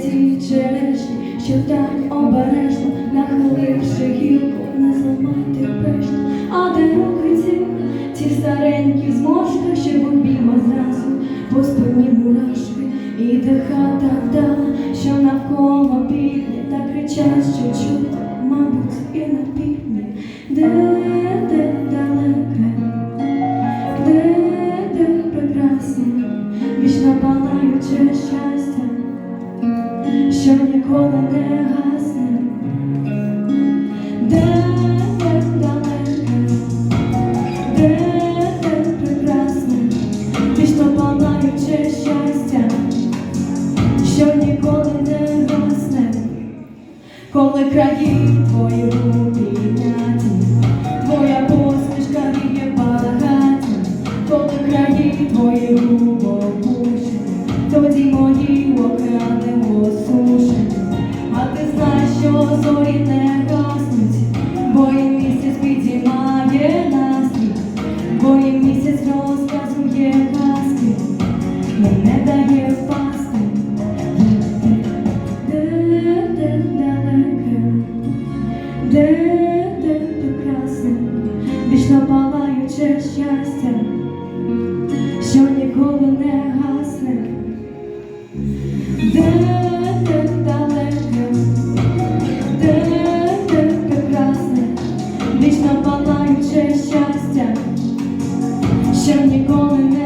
Ті черешні, що так обережно, нахиливши гілку, не зламати а де руки ці, старенькі зможка, що в обійма зразу, по спині і де хата та, що навколо півдня, та кричать, що чути, мабуть, і на півдні, де, де далеке, де, де прекрасне, вічно палаюче щастя, що ніколи не гасне, Коли країн твою підняти, твоя посмішка віє багаті, коли краї твої вічно палаюче щастя, що ніколи не гасне, де ти далеке, де ти прекрасне, вічно палаюче щастя, що ніколи не